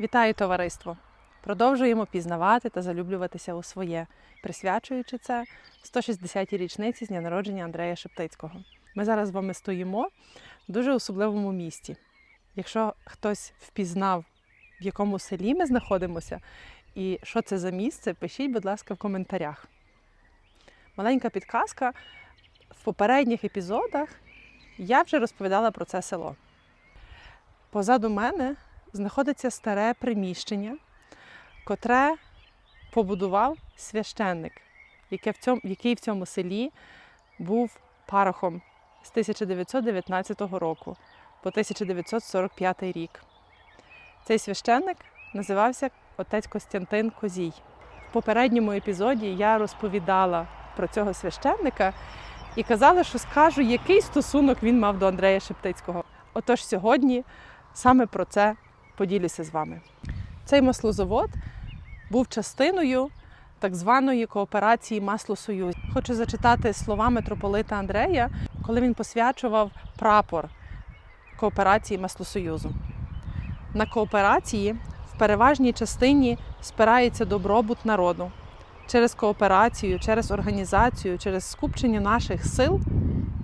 Вітаю товариство! Продовжуємо пізнавати та залюблюватися у своє, присвячуючи це 160-й річниці з дня народження Андрея Шептицького. Ми зараз з вами стоїмо в дуже особливому місті. Якщо хтось впізнав, в якому селі ми знаходимося і що це за місце, пишіть, будь ласка, в коментарях. Маленька підказка. В попередніх епізодах я вже розповідала про це село. Позаду мене знаходиться старе приміщення, котре побудував священник, який в цьому селі був парохом з 1919 року по 1945 рік. Цей священник називався отець Костянтин Козій. В попередньому епізоді я розповідала про цього священника і казала, що скажу, який стосунок він мав до Андрея Шептицького. Отож сьогодні саме про це поділюся з вами. Цей маслозавод був частиною так званої кооперації Маслосоюз. Хочу зачитати слова митрополита Андрея, коли він посвячував прапор кооперації Маслосоюзу. На кооперації в переважній частині спирається добробут народу. Через кооперацію, через організацію, через скупчення наших сил,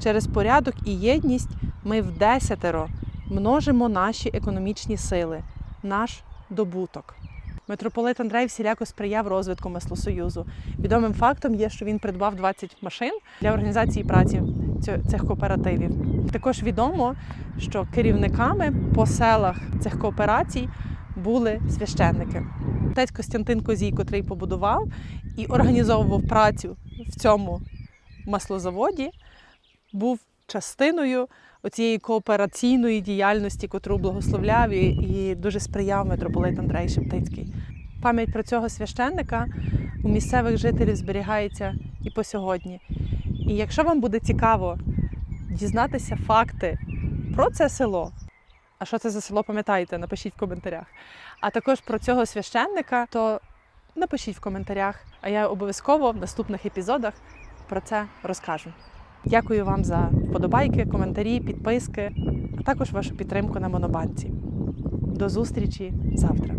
через порядок і єдність ми в десятеро множимо наші економічні сили, наш добуток. Митрополит Андрей всіляко сприяв розвитку Маслосоюзу. Відомим фактом є, що він придбав 20 машин для організації праці цих кооперативів. Також відомо, що керівниками по селах цих кооперацій були священники. Отець Костянтин Козій, котрий побудував і організовував працю в цьому маслозаводі, був частиною оцієї коопераційної діяльності, котру благословляв і, і дуже сприяв митрополит Андрей Шептицький. Пам'ять про цього священника у місцевих жителів зберігається і по сьогодні. І якщо вам буде цікаво дізнатися факти про це село, а що це за село, пам'ятаєте, напишіть в коментарях. А також про цього священника, то напишіть в коментарях, а я обов'язково в наступних епізодах про це розкажу. Дякую вам за вподобайки, коментарі, підписки, а також вашу підтримку на Монобанці. До зустрічі завтра.